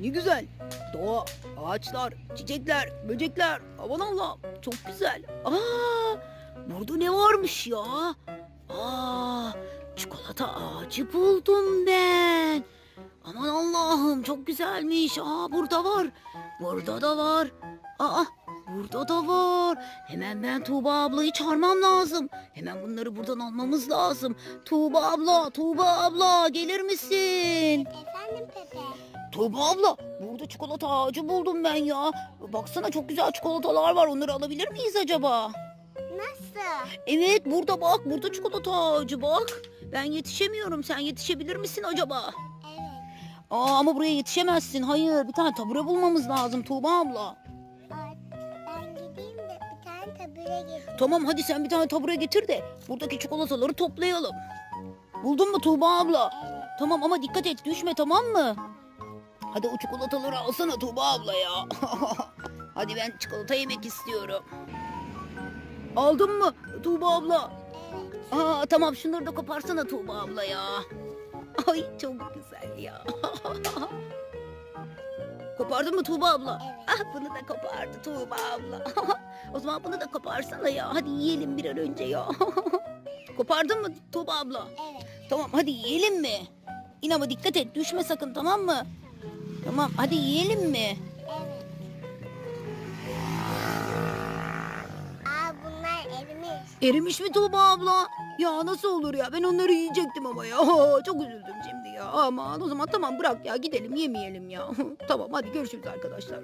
Ne güzel. Doğa, ağaçlar, çiçekler, böcekler. Aman Allah'ım çok güzel. Aa, burada ne varmış ya? Aa, çikolata ağacı buldum ben. Aman Allah'ım çok güzelmiş. Aa burada var. Burada da var. Aa burada da var. Hemen ben Tuğba ablayı çağırmam lazım. Hemen bunları buradan almamız lazım. Tuğba abla, Tuğba abla gelir misin? Efendim Pepe. Tuğba abla burada çikolata ağacı buldum ben ya. Baksana çok güzel çikolatalar var onları alabilir miyiz acaba? Nasıl? Evet burada bak burada çikolata ağacı bak. Ben yetişemiyorum sen yetişebilir misin acaba? Evet. Aa ama buraya yetişemezsin hayır bir tane tabure bulmamız lazım Tuğba abla. Ben gideyim de bir tane tabure getir. Tamam hadi sen bir tane tabure getir de buradaki çikolataları toplayalım. Buldun mu Tuğba abla? Tamam ama dikkat et düşme tamam mı? Hadi o çikolataları alsana Tuğba abla ya. Hadi ben çikolata yemek istiyorum. Aldın mı Tuğba abla? Aa, tamam şunları da koparsana Tuğba abla ya. Ay çok güzel ya. Kopardın mı Tuğba abla? Ah bunu da kopardı Tuğba abla. o zaman bunu da koparsana ya. Hadi yiyelim bir an önce ya. Kopardın mı Tuğba abla? Evet. Tamam hadi yiyelim mi? İn ama dikkat et düşme sakın tamam mı? Tamam hadi yiyelim mi? Evet. Aa bunlar erimiş. Erimiş mi Tuğba abla? Ya nasıl olur ya ben onları yiyecektim ama ya. Çok üzüldüm şimdi ya. Aman o zaman tamam bırak ya gidelim yemeyelim ya. tamam hadi görüşürüz arkadaşlar.